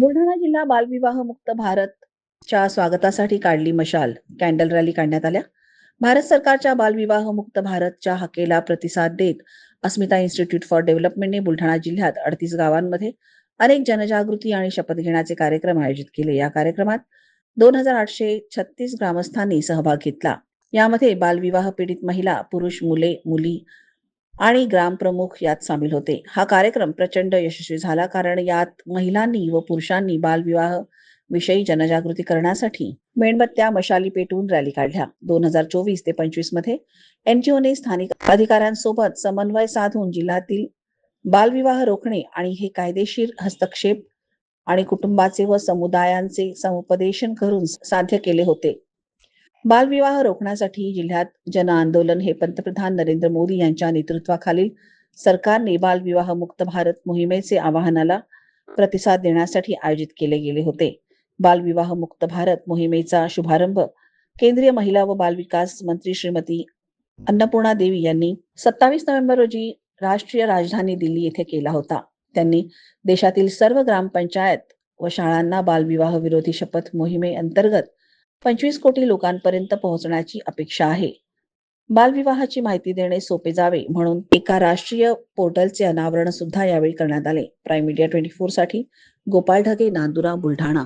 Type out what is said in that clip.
बुलढाणा जिल्हा बालविवाह मुक्त भारत च्या स्वागतासाठी काढली मशाल. कॅन्डल रॅली काढण्यात आल्या. भारत सरकारच्या बालविवाह मुक्त भारतच्या हकेला प्रतिसाद देत अस्मिता इन्स्टिट्यूट फॉर डेव्हलपमेंटने बुलढाणा जिल्ह्यात अडतीस गावांमध्ये अनेक जनजागृती आणि शपथ घेण्याचे कार्यक्रम आयोजित केले. या कार्यक्रमात दोन हजार आठशे छत्तीस ग्रामस्थांनी सहभाग घेतला. यामध्ये बालविवाह पीडित महिला पुरुष मुले मुली आणि ग्रामप्रमुख यात सामील होते. हा कार्यक्रम प्रचंड यशस्वी झाला कारण यात महिलांनी व पुरुषांनी बालविवाह विषयी जनजागृती करण्यासाठी मेणबत्त्या मशाली पेटवून रॅली काढल्या. दोन हजार चोवीस ते पंचवीसमध्ये एनजीओने स्थानिक अधिकाऱ्यांसोबत समन्वय साधून जिल्ह्यातील बालविवाह रोखणे आणि हे कायदेशीर हस्तक्षेप आणि कुटुंबाचे व समुदायांचे समुपदेशन करून साध्य केले होते. बालविवाह रोखण्यासाठी जिल्ह्यात जन आंदोलन हे पंतप्रधान नरेंद्र मोदी यांच्या नेतृत्वाखालील सरकारने बालविवाह मुक्त भारत मोहिमेचे आवाहनाला प्रतिसाद देण्यासाठी आयोजित केले गेले होते. बालविवाह मुक्त भारत मोहिमेचा शुभारंभ केंद्रीय महिला व बालविकास मंत्री श्रीमती अन्नपूर्णा देवी यांनी सत्तावीस नोव्हेंबर रोजी राष्ट्रीय राजधानी दिल्ली येथे केला होता. त्यांनी देशातील सर्व ग्रामपंचायत व शाळांना बालविवाह विरोधी शपथ मोहिमे अंतर्गत पंचवीस कोटी लोकांपर्यंत पोहोचण्याची अपेक्षा आहे. बालविवाहाची माहिती देणे सोपे जावे म्हणून एका राष्ट्रीय पोर्टलचे अनावरण सुद्धा यावेळी करण्यात आले. प्राईम मीडिया ट्वेंटी फोरसाठी गोपाळ ढगे नांदुरा बुलढाणा